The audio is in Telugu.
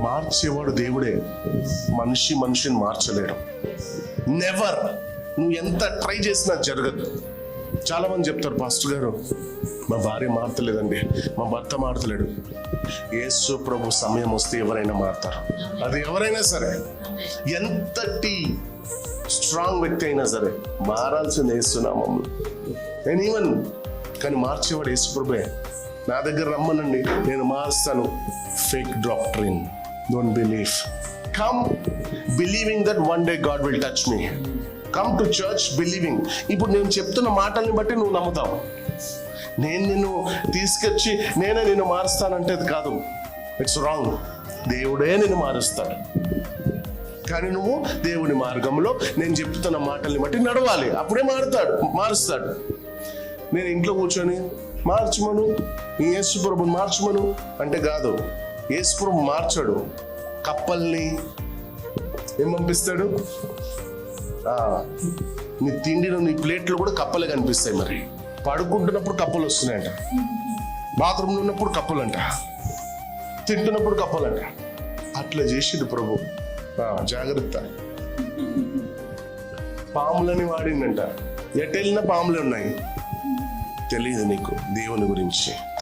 మార్చేవాడు దేవుడే. మనిషి మనిషిని మార్చలేడు. నెవర్ నువ్వు ఎంత ట్రై చేసినా జరగదు. చాలా మంది చెప్తారు పాస్టర్ గారు మా భార్య మారతలేదండి. మా భర్త మారతలేడు. యేసు ప్రభు సమయం వస్తే ఎవరైనా మారతారు. అది ఎవరైనా సరే. ఎంతటి స్ట్రాంగ్ వ్యక్తి అయినా సరే మారాల్సింది వేస్తున్నామమ్మ నేను ఈవెన్ కానీ మార్చేవాడు యేసు ప్రభే నా దగ్గర రమ్మనండి నేను మారుస్తాను. Fake doctrine don't believe come believing that one day God will touch me come to church believing ఇప్పుడు నేను చెప్తున్న మాటల్ని బట్టి నువ్వు నమ్ముతావు. నేను నిన్ను తీసుకొచ్చి నేనే నిన్ను మారుస్తానంటే అది కాదు. ఇట్స్ రాంగ్ దేవుడే నిన్ను మారుస్తాడు. కానీ నువ్వు దేవుని మార్గంలో నేను చెప్తున్న మాటల్ని బట్టి నడవాలి. అప్పుడే మారుతాడు మారుస్తాడు. నేను ఇంట్లో కూర్చొని మార్చమను ఈ యేసుప్రభుని మార్చమను అంటే కాదు. యేసుప్రభు మార్చాడు. కప్పల్ని ఏం పంపిస్తాడు? నీ తిండిలో నీ ప్లేట్లు కూడా కప్పలే కనిపిస్తాయి మరి. పడుకుంటున్నప్పుడు కప్పలు వస్తున్నాయంట. బాత్రూంలో ఉన్నప్పుడు కప్పలంట. తింటున్నప్పుడు కప్పలంట. అట్లా చేసిండు ప్రభు. జాగ్రత్త. పాములని వాడిందంట. ఎటెళ్ళిన పాములు ఉన్నాయి. తెలియదు నీకు దేవుని గురించి.